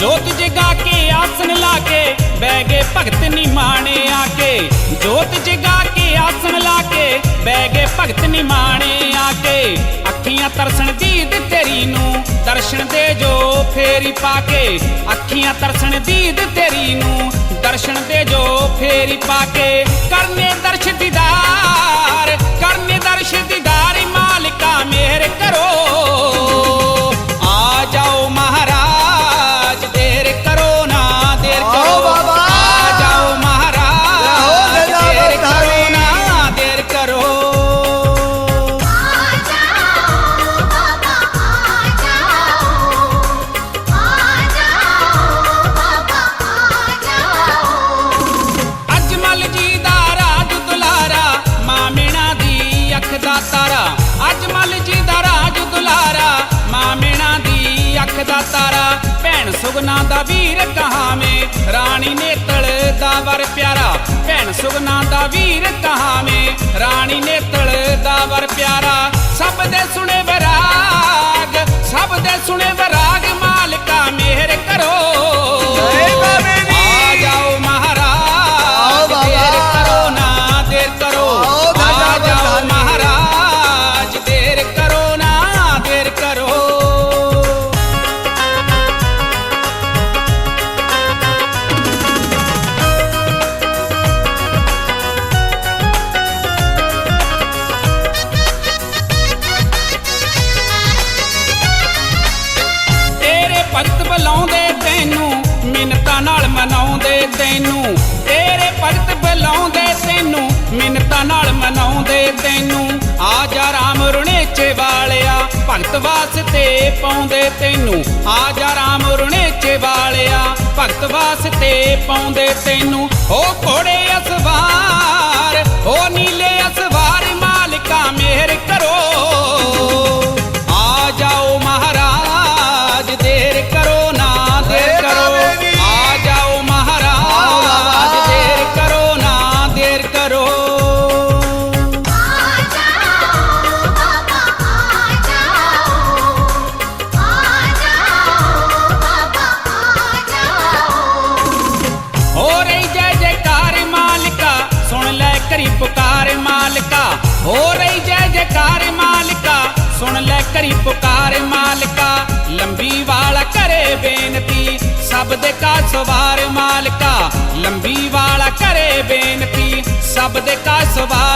ਜੋਤ ਜਗਾ ਕੇ ਆਸਣ ਲਾ ਕੇ ਬਹਿ ਗਏ ਭਗਤ ਨਿਮਾਣੇ ਆ ਕੇ ਜੋਤ ਜਗਾ ਕੇ ਆਸਣ ਲਾ ਕੇ ਬਹਿ ਗਏ ਭਗਤ ਨਿਮਾਣੇ ਆ ਕੇ ਅੱਖੀਆਂ ਤਰਸਣ ਦੀਦ ਤੇਰੀ ਨੂੰ, ਦਰਸ਼ਨ ਦੇ ਜੋ ਫੇਰੀ ਪਾ ਕੇ ਅੱਖੀਆਂ ਤਰਸਣ ਦੀਦ ਤੇਰੀ ਨੂੰ, ਦਰਸ਼ਨ ਦੇ ਜੋ ਫੇਰੀ ਪਾ ਕੇ ਕਰਨੇ ਦਰਸ਼ ਦੀਦਾਰ, ਕਰਨੇ ਦਰਸ਼ ਦੀ ਦਾ ਵੀਰ ਕਹਾਵੇਂ? ਰਾਣੀ ਨੇਤਲ ਦਾ ਵਰ ਪਿਆਰਾ। ਭੈਣ ਸੁਗਨਾ ਦਾ ਵੀਰ ਕਹਾਵੇਂ? ਰਾਣੀ ਨੇਤਲ ਦਾ ਵਰ ਪਿਆਰਾ। ਸਭ ਦੇ ਸੁਣੇ ਭਗਤ ਵਾਸਤੇ ਪਾਉਂਦੇ ਤੈਨੂੰ। ਆ ਜਾ ਰਾਮ ਰੁਣੇਚੇ ਵਾਲਿਆ ਭਗਤ ਵਾਸਤੇ ਪਾਉਂਦੇ ਤੈਨੂੰ। ਓ ਘੋੜੇ ਅਸਵਾਰ ਓ ਨੀਲੇ ਹੋ ਰਹੀ ਜੈ ਜੈਕਾਰ ਮਾਲਕਾ। ਸੁਣ ਲੈ ਕਰੀ ਪੁਕਾਰ ਮਾਲਕਾ। ਲੰਬੀ ਵਾਲਾ ਕਰੇ ਬੇਨਤੀ, ਸਭ ਦੇ ਕਾ ਸਵਾਰ ਮਾਲਕਾ। ਲੰਬੀ ਵਾਲਾ ਕਰੇ ਬੇਨਤੀ, ਸਭ ਦੇ ਕਾ ਸਵਾਰ